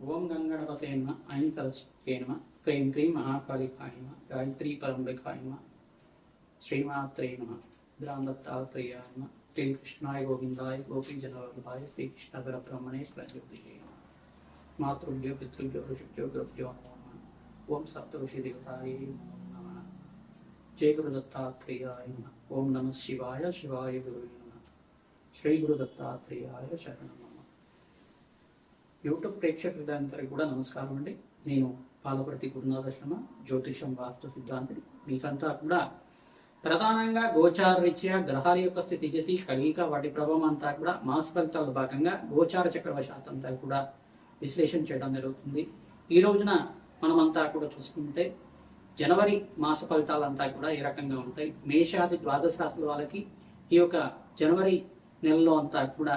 ஓம் கங்கணபதேன்மா ஐம் சரஸ்வதேன்மா க்ரீம் க்ரீம் மகாகாலிகாயமா காயத்ரி பரம்பிகாயமா ஸ்ரீமாத்ரே நம திராந்தத்தாத்ரேயாயமா ஸ்ரீ கிருஷ்ணாய கோவிந்தாய கோபி ஜனவல்லபாய ஸ்ரீ கிருஷ்ண பரபிரமணே பிரஜோதிஷே மாத்ருப்யோ பித்ருப்யோ ரிஷிப்யோ குருப்யோ ஓம் சப்தரிஷி தேவதாயே ஜெய குரு தத்தாத்ரேயாய நம ஓம் நம சிவாய சிவாய குருவே நம ஸ்ரீ குரு தத்தாத்ரேயாய சரணமா యూట్యూబ్ ప్రేక్షకులందరికీ కూడా నమస్కారం అండి. నేను పాలపర్తి గురునాథ శర్మ జ్యోతిషం వాస్తు సిద్ధాంతిని. మీకంతా కూడా ప్రధానంగా గోచార రీత్యా గ్రహాల యొక్క స్థితిగతి కలియిక వాటి ప్రభావం అంతా కూడా మాస ఫలితాల భాగంగా గోచార చక్రవశాత్ అంతా కూడా విశ్లేషణ చేయడం జరుగుతుంది. ఈ రోజున మనమంతా కూడా చూసుకుంటే జనవరి మాస ఫలితాలంతా కూడా ఈ రకంగా ఉంటాయి? మేషాది ద్వాదశ రాశుల వాళ్ళకి ఈ యొక్క జనవరి నెలలో అంతా కూడా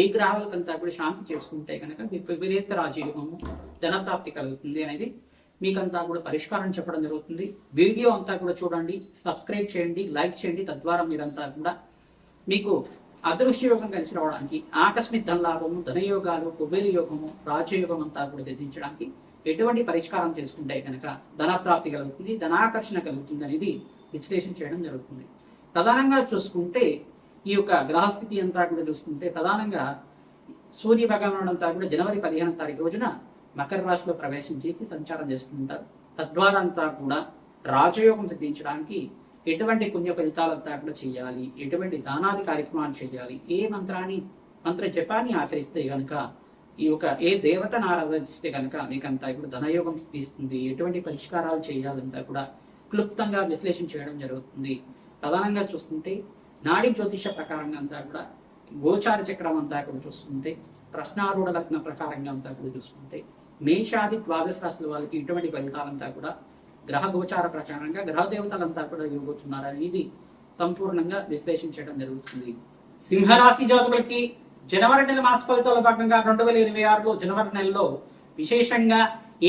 ఏ గ్రహాలకంతా కూడా శాంతి చేసుకుంటే కనుక మీకు విపరీత రాజయోగము ధనప్రాప్తి కలుగుతుంది అనేది మీకంతా కూడా పరిష్కారం చెప్పడం జరుగుతుంది. వీడియో అంతా కూడా చూడండి సబ్స్క్రైబ్ చేయండి లైక్ చేయండి తద్వారా మీరంతా కూడా మీకు అదృశ్య యోగం కలిసి రావడానికి ఆకస్మిక ధనలాభము ధనయోగాలు కుబేర యోగము రాజయోగం అంతా కూడా సిద్ధించడానికి ఎటువంటి పరిష్కారం చేసుకుంటే కనుక ధనప్రాప్తి కలుగుతుంది ధనాకర్షణ కలుగుతుంది అనేది విశ్లేషణ చేయడం జరుగుతుంది. ప్రధానంగా చూసుకుంటే ఈ యొక్క గ్రహస్థితి అంతా కూడా చూసుకుంటే ప్రధానంగా సూర్య భగవానుడు అంతా కూడా జనవరి పదిహేను తారీఖు రోజున మకర రాశిలో ప్రవేశం చేసి సంచారం చేస్తుంటారు. తద్వారా అంతా కూడా రాజయోగం సిద్ధించడానికి ఎటువంటి పుణ్య ఫలితాలంతా కూడా చేయాలి ఎటువంటి దానాది కార్యక్రమాలు చేయాలి ఏ మంత్రాన్ని మంత్ర జపాన్ని ఆచరిస్తే కనుక ఈ యొక్క ఏ దేవతను ఆరాధిస్తే కనుక మీకంతా ఇప్పుడు ధనయోగం తీస్తుంది ఎటువంటి పరిష్కారాలు చేయాలంతా కూడా క్లుప్తంగా విశ్లేషణ చేయడం జరుగుతుంది. ప్రధానంగా చూసుకుంటే నాడి జ్యోతిష ప్రకారంగా అంతా కూడా గోచార చక్రం అంతా కూడా చూసుకుంటే ప్రశ్నారూఢ లగ్న ప్రకారంగా అంతా కూడా చూసుకుంటే మేషాది ద్వాదశ రాశుల వాళ్ళకి ఇటువంటి ఫలితాలంతా కూడా గ్రహ గోచార ప్రకారంగా గ్రహ దేవతలంతా కూడా ఇవ్వబోతున్నారు. అనేది సంపూర్ణంగా విశ్లేషించడం జరుగుతుంది. సింహరాశి జాతకులకి జనవరి నెల మాస ఫలితాల భాగంగా రెండు వేల ఇరవై ఆరులో జనవరి నెలలో విశేషంగా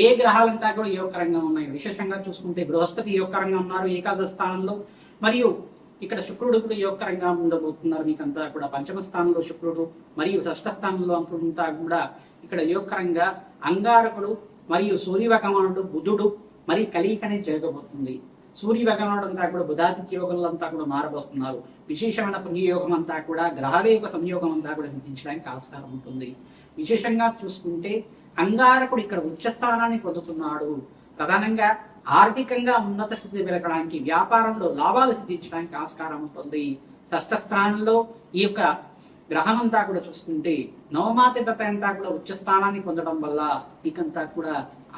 ఏ గ్రహాలంతా కూడా యోగకరంగా ఉన్నాయి? విశేషంగా చూసుకుంటే బృహస్పతి యోగకరంగా ఉన్నారు ఏకాదశ స్థానంలో. మరియు ఇక్కడ శుక్రుడు కూడా యోగకరంగా ఉండబోతున్నారు. మీకంతా కూడా పంచమ స్థానంలో శుక్రుడు మరియు షష్ఠ స్థానంలో అంతా కూడా ఇక్కడ యోగకరంగా అంగారకుడు మరియు సూర్యభగవానుడు బుధుడు మరి కలియిక జరగబోతుంది. సూర్య భగవానుడు అంతా కూడా బుధాదిత్య యోగంలో అంతా కూడా మారబోతున్నారు. విశేషమైన పుణ్యయోగం అంతా కూడా గ్రహాల సంయోగం అంతా కూడా సిద్ధించడానికి ఆస్కారం ఉంటుంది. విశేషంగా చూసుకుంటే అంగారకుడు ఇక్కడ ఉచ్చస్థానాన్ని పొందుతున్నాడు. ప్రధానంగా ఆర్థికంగా ఉన్నత స్థితి పెరగడానికి వ్యాపారంలో లాభాలు సిద్ధించడానికి ఆస్కారం ఉంటుంది. షష్ఠ స్థానంలో ఈ యొక్క గ్రహం అంతా కూడా చూసుకుంటే నవమాతిపత అంతా కూడా ఉచ్చ స్థానాన్ని పొందడం వల్ల మీకంతా కూడా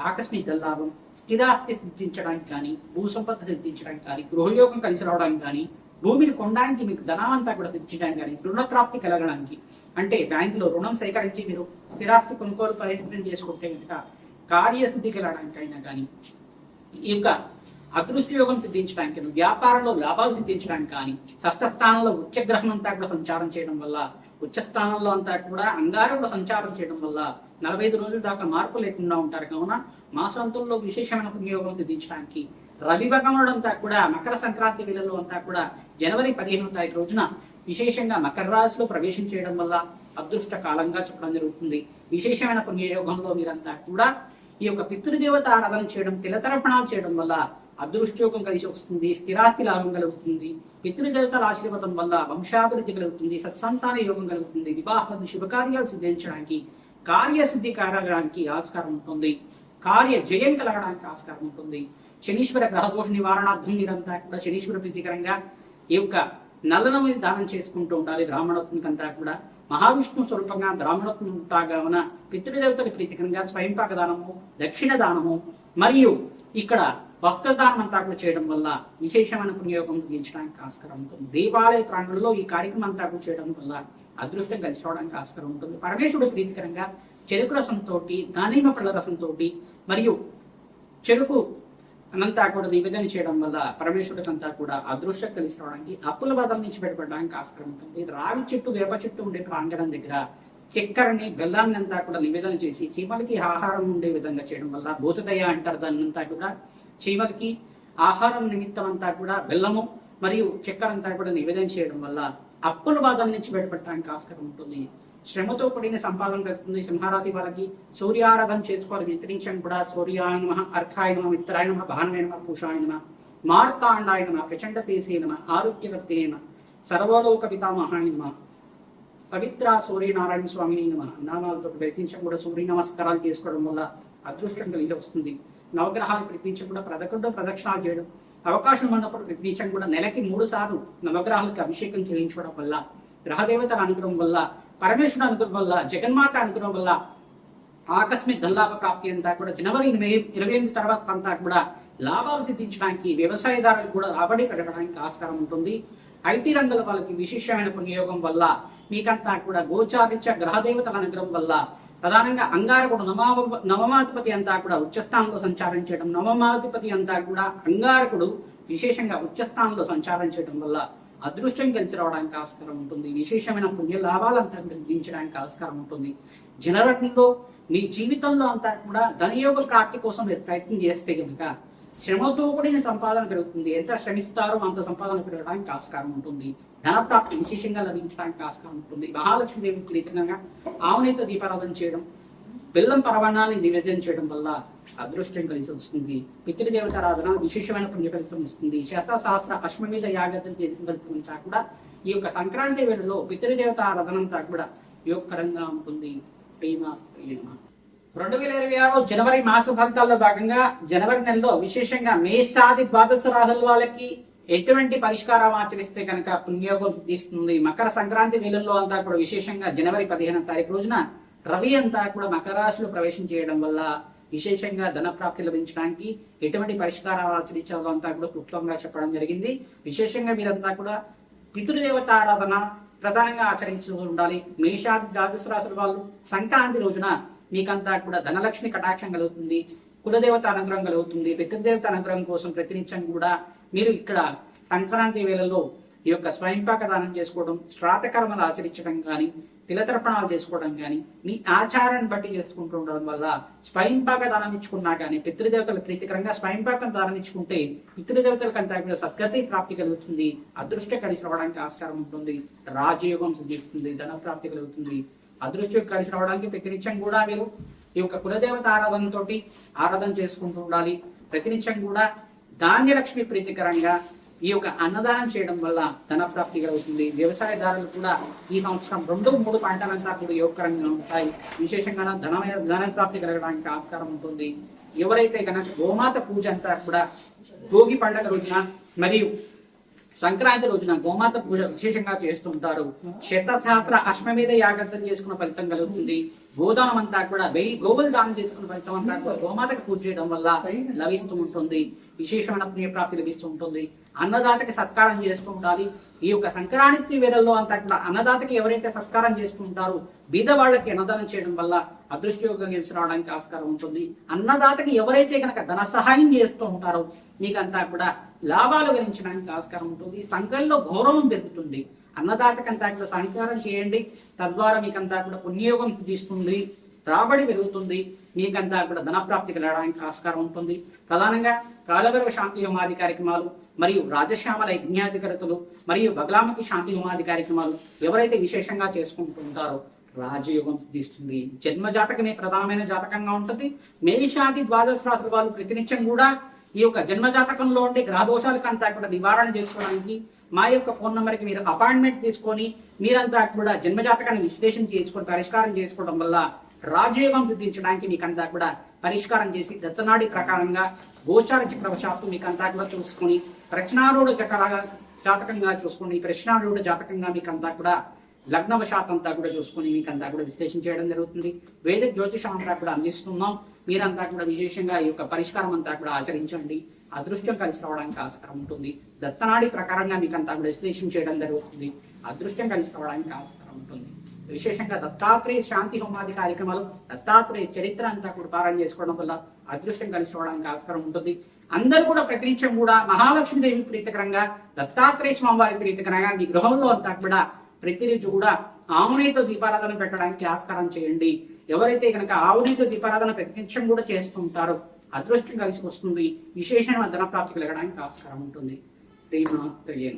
ఆకస్మిక లాభం స్థిరాస్తి సిద్ధించడానికి కానీ భూ సంపద సిద్ధించడానికి కానీ గృహయోగం కలిసి రావడానికి కానీ భూమిని కొనడానికి మీకు ధనం అంతా కూడా సిద్ధించడానికి కానీ రుణ ప్రాప్తి కలగడానికి. అంటే బ్యాంకులో రుణం సేకరించి మీరు స్థిరాస్తి కొనుగోలు ప్రయత్నం చేసుకుంటే కనుక కార్యశుద్ధి కలగడానికైనా కానీ ఈ యొక్క అదృష్ట యోగం సిద్ధించడానికి వ్యాపారంలో లాభాలు సిద్ధించడానికి కానీ షష్ఠ స్థానంలో అంతా కూడా సంచారం చేయడం వల్ల ఉచ్చ స్థానంలో అంతా కూడా అంగారకుడు సంచారం చేయడం వల్ల నలభై ఐదు రోజుల దాకా మార్పు లేకుండా ఉంటారు. కావున మాసాంతంలో విశేషమైన పుణ్యయోగం సిద్ధించడానికి రవి భగవనుడు అంతా కూడా మకర సంక్రాంతి వేళలో అంతా కూడా జనవరి పదిహేను తారీఖు రోజున విశేషంగా మకర రాశిలో ప్రవేశం చేయడం వల్ల అదృష్ట కాలంగా చెప్పడం జరుగుతుంది. విశేషమైన పుణ్యయోగంలో మీరంతా కూడా ఈ యొక్క పితృదేవత ఆరాధన చేయడం తిలతర్పణాలు చేయడం వల్ల అదృష్టయోగం కలిసి వస్తుంది స్థిరాస్తి లాభం కలుగుతుంది పితృదేవతల ఆశీర్వాదం వల్ల వంశాభివృద్ధి కలుగుతుంది సత్సంతాన యోగం కలుగుతుంది వివాహ శుభకార్యాలు సిద్ధించడానికి కార్యసిద్ధి కలగడానికి ఆస్కారం ఉంటుంది కార్య జయం కలగడానికి ఆస్కారం ఉంటుంది. శనీశ్వర గ్రహదోష నివారణార్థం మీరంతా కూడా శనీశ్వర ప్రీతికరంగా ఈ యొక్క నల్లన మీద దానం చేసుకుంటూ ఉండాలి బ్రాహ్మణత్వంకంతా కూడా. మహావిష్ణు స్వరూపంగా బ్రాహ్మణత్వం ఉంటాగాన పితృదేవతలకు ప్రీతికరంగా స్వయంపాక దానము దక్షిణ దానము మరియు ఇక్కడ వస్త్రదానం అంతా కూడా చేయడం వల్ల విశేషమైన పుణ్యయోగం కలిగించడానికి ఆస్కారం ఉంటుంది. దేవాలయ ప్రాంగణంలో ఈ కార్యక్రమం అంతా కూడా చేయడం వల్ల అదృష్టం కలిసి రావడానికి ఆస్కారం ఉంటుంది. పరమేశ్వరుడు ప్రీతికరంగా చెరుకు రసంతో దానిమ్మ పళ్ళ రసంతో మరియు చెరుకు అనంతా కూడా నివేదన చేయడం వల్ల పరమేశ్వరుడికంతా కూడా అదృశ్యం కలిసి రావడానికి అప్పుల బాధల నుంచి బయటపడడానికి ఆస్కారం ఉంటుంది. రావి చెట్టు వేప చెట్టు ఉండే ప్రాంగణం దగ్గర చక్కెరని బెల్లాన్ని అంతా కూడా నివేదన చేసి చీమలకి ఆహారం ఉండే విధంగా చేయడం వల్ల భూతదయ అంటారు దాన్ని అంతా కూడా. చీమలకి ఆహారం నిమిత్తం అంతా కూడా బెల్లము మరియు చక్కెర అంతా కూడా నివేదన చేయడం వల్ల అప్పుల బాధల నుంచి బయటపడడానికి ఆస్కారం ఉంటుంది. శ్రమతో కూడిన సంపాదన పెరుగుతుంది సింహరాశి వాళ్ళకి సూర్యారాధన చేసుకోవాలి. వ్యతిరించండి కూడా సూర్యాయ అర్ఘాయనమ మిత్రాయన నమ పూషాయన మార్తాండాయన ప్రచండ తేసే ఆరోగ్యవర్తేన సర్వలోక పితామహాయనమ పవిత్ర సూర్యనారాయణ స్వామిని నమ నామాలతో ప్రయత్నించడం కూడా సూర్య నమస్కారాలు చేసుకోవడం వల్ల అదృష్టం కలిగి వస్తుంది. నవగ్రహాలు ప్రయత్నించడం కూడా ప్రదకుండా ప్రదక్షిణాలు చేయడం. అవకాశం ఉన్నప్పుడు ప్రయత్నించడం కూడా నెలకి మూడు సార్లు నవగ్రహాలకు అభిషేకం చేయించడం వల్ల గ్రహదేవతలు అనుగ్రహం వల్ల పరమేశ్వరుడు అనుగ్రహం వల్ల జగన్మాత అనుగ్రహం వల్ల ఆకస్మిక ధనలాభ ప్రాప్తి అంతా కూడా జనవరి ఇరవై ఇరవై ఎనిమిది తర్వాత అంతా కూడా లాభాలు సిద్ధించడానికి వ్యవసాయదారులు కూడా రాబడి పెరగడానికి ఆస్కారం ఉంటుంది. ఐటీ రంగుల వాళ్ళకి విశేషమైన వినియోగం వల్ల మీకంతా కూడా గోచారిత్య గ్రహదేవతల అనుగ్రహం వల్ల ప్రధానంగా అంగారకుడు నవమ నవమాధిపతి అంతా కూడా ఉచ్చస్థానంలో సంచారం చేయడం నవమాధిపతి అంతా కూడా అంగారకుడు విశేషంగా ఉచ్చస్థానంలో సంచారం చేయడం వల్ల అదృష్టం కలిసి రావడానికి ఆస్కారం ఉంటుంది. విశేషమైన పుణ్య లాభాలంతా సిద్ధించడానికి ఆస్కారం ఉంటుంది. జనరకంలో మీ జీవితంలో అంతా కూడా ధనయోగ ప్రాప్తి కోసం మీరు ప్రయత్నం చేస్తే కనుక శ్రమతో కూడిన సంపాదన పెరుగుతుంది. ఎంత శ్రమిస్తారో అంత సంపాదన పెరగడానికి ఆస్కారం ఉంటుంది. ధనప్రాప్తి విశేషంగా లభించడానికి ఆస్కారం ఉంటుంది. మహాలక్ష్మీదేవి ప్రీతికంగా ఆవునేతో దీపారాధన చేయడం బెల్లం పరవాణాన్ని నివేదన చేయడం వల్ల అదృష్టం కలిసి వస్తుంది. పితృదేవతారాధన విశేషమైన పుణ్యఫలితం ఇస్తుంది. శత సహస్ర అశ్వమేధ యాగతం చేసిన ఫలితం అంతా కూడా ఈ యొక్క సంక్రాంతి వేళలో పితృదేవత ఆరాధన అంతా కూడా యోగకరంగా ఉంటుంది. రెండు వేల ఇరవై ఆరు జనవరి మాస ఫలితాల్లో భాగంగా జనవరి నెలలో విశేషంగా మేషాది ద్వాదశ రాశుల వాళ్ళకి ఎటువంటి పరిష్కారం ఆచరిస్తే కనుక పుణ్యోగం తీస్తుంది మకర సంక్రాంతి వేళల్లో అంతా కూడా విశేషంగా జనవరి పదిహేను తారీఖు రోజున రవి అంతా కూడా మకర రాశిలో ప్రవేశం చేయడం వల్ల విశేషంగా ధన ప్రాప్తి లభించడానికి ఎటువంటి పరిష్కారాలు ఆచరించాలో అంతా కూడా క్లుప్తంగా చెప్పడం జరిగింది. విశేషంగా మీరంతా కూడా పితృదేవత ఆరాధన ప్రధానంగా ఆచరించి ఉండాలి. మేషాది ద్వాదశ రాశుల వాళ్ళు సంక్రాంతి రోజున మీకంతా కూడా ధనలక్ష్మి కటాక్షం కలుగుతుంది కులదేవత అనుగ్రహం కలుగుతుంది పితృదేవత అనుగ్రహం కోసం ప్రతినిత్యం కూడా మీరు ఇక్కడ సంక్రాంతి వేళలో ఈ యొక్క స్వయంపాక దానం చేసుకోవడం శ్రాతకర్మలు ఆచరించడం కానీ తిలతర్పణాలు చేసుకోవడం కానీ మీ ఆచారాన్ని బట్టి చేసుకుంటూ ఉండడం వల్ల స్వయంపాక దానం ఇచ్చుకున్నా కానీ పితృదేవతలు ప్రీతికరంగా స్వయంపాకం దానం ఇచ్చుకుంటే పితృదేవతల కంటే కూడా సద్గతి ప్రాప్తి కలుగుతుంది అదృష్ట కలిసి రావడానికి ఆస్కారం ఉంటుంది రాజయోగం సిద్ధిస్తుంది ధన ప్రాప్తి కలుగుతుంది. అదృష్టం కలిసి రావడానికి ప్రతినిత్యం కూడా మీరు ఈ యొక్క కులదేవత ఆరాధనతోటి ఆరాధన చేసుకుంటూ ఉండాలి. ప్రతినిత్యం కూడా ధాన్యలక్ష్మి ప్రీతికరంగా ఈ యొక్క అన్నదానం చేయడం వల్ల ధన ప్రాప్తి కలుగుతుంది. వ్యవసాయదారులు కూడా ఈ సంవత్సరం రెండు మూడు పంటలంతా కూడా యోగకరంగా ఉంటాయి. విశేషంగా ధన ప్రాప్తి కలగడానికి ఆస్కారం ఉంటుంది. ఎవరైతే కనుక గోమాత పూజ అంతా కూడా భోగి పండుగ రోజున మరియు సంక్రాంతి రోజున గోమాత పూజ విశేషంగా చేస్తుంటారు శత సహస్ర అశ్వమేధ యాగర్థం చేసుకున్న ఫలితం కలుగుతుంది. గోదానం అంతా కూడా వెయ్యి గోవులు దానం చేసుకున్న ఫలితం అంతా కూడా గోమాతకు పూజ చేయడం వల్ల లభిస్తూ ఉంటుంది. విశేషమైన పుణ్యప్రాప్తి లభిస్తూ ఉంటుంది. అన్నదాతకి సత్కారం చేస్తూ ఉండాలి. ఈ యొక్క సంక్రాంతి వేళల్లో అంతా కూడా అన్నదాతకి ఎవరైతే సత్కారం చేస్తుంటారో బీద వాళ్ళకి అన్నదానం చేయడం వల్ల అదృష్టయోగం గెలిచి రావడానికి ఆస్కారం ఉంటుంది. అన్నదాతకి ఎవరైతే కనుక ధన సహాయం చేస్తూ ఉంటారో మీకంతా కూడా లాభాలు గణించడానికి ఆస్కారం ఉంటుంది. సంఘంలో గౌరవం పెరుగుతుంది. అన్నదాతకంతా కూడా సహకారం చేయండి. తద్వారా మీకంతా కూడా పుణ్యయోగం తీస్తుంది రాబడి పెరుగుతుంది. మీకంతా కూడా ధనప్రాప్తి కలగడానికి ఆస్కారం ఉంటుంది. ప్రధానంగా కాలభైరవ శాంతి హోమాది కార్యక్రమాలు మరియు రాజశ్యామల యజ్ఞాధికారతలు మరియు బగలామకి శాంతి హోమాది కార్యక్రమాలు ఎవరైతే విశేషంగా చేసుకుంటూ ఉంటారో రాజయోగం సిద్ధిస్తుంది. జన్మ జాతకమే ప్రధానమైన జాతకంగా ఉంటుంది. మేషాది ద్వాదశ రాశుల వాళ్ళు ప్రతినిత్యం కూడా ఈ యొక్క జన్మ జాతకంలో ఉండే గ్రహ అంతా కూడా నివారణ చేసుకోవడానికి మా యొక్క ఫోన్ నంబర్కి మీరు అపాయింట్మెంట్ తీసుకొని మీరంతా కూడా జన్మ జాతకాన్ని విశ్లేషణ చేసుకొని పరిష్కారం చేసుకోవడం వల్ల రాజయోగం సిద్ధించడానికి మీకంతా కూడా పరిష్కారం చేసి దత్తనాడి ప్రకారంగా గోచార చక్రవశాత్తు మీకంతా కూడా చూసుకొని ప్రశ్నారూఢ చక్ర జాతకంగా చూసుకొని ప్రశ్నారూఢ జాతకంగా మీకంతా కూడా లగ్నవశాఖ అంతా కూడా చూసుకొని మీకంతా కూడా విశ్లేషణ చేయడం జరుగుతుంది. వేద జ్యోతిషం అంతా కూడా అందిస్తున్నాం. మీరంతా కూడా విశేషంగా ఈ యొక్క పరిష్కారం అంతా కూడా ఆచరించండి. అదృష్టం కలిసి రావడానికి ఆస్కారం ఉంటుంది. దత్తనాడి ప్రకారంగా మీకు అంతా కూడా విశ్లేషణ చేయడం జరుగుతుంది. అదృష్టం కలిసి రావడానికి ఆస్కారం ఉంటుంది. విశేషంగా దత్తాత్రేయ శాంతి హోమాది కార్యక్రమాలు దత్తాత్రేయ చరిత్ర అంతా కూడా పారాయణ చేసుకోవడం వల్ల అదృష్టం కలిసి రావడానికి ఆస్కారం ఉంటుంది. అందరూ కూడా ప్రతినిత్యం కూడా మహాలక్ష్మీదేవి ప్రీతికరంగా దత్తాత్రేయ స్వామివారి ప్రీతికరంగా మీ గృహంలో అంతా కూడా ప్రతిరోజు కూడా ఆవునేతో దీపారాధన పెట్టడానికి ఆస్కారం చేయండి. ఎవరైతే కనుక ఆవునేతో దీపారాధన ప్రతినిత్యం కూడా చేస్తుంటారో అదృష్టం కలిసి వస్తుంది. విశేషమైన ధనప్రాప్తి కలగడానికి ఆస్కారం ఉంటుంది. శ్రీమాత్రేయ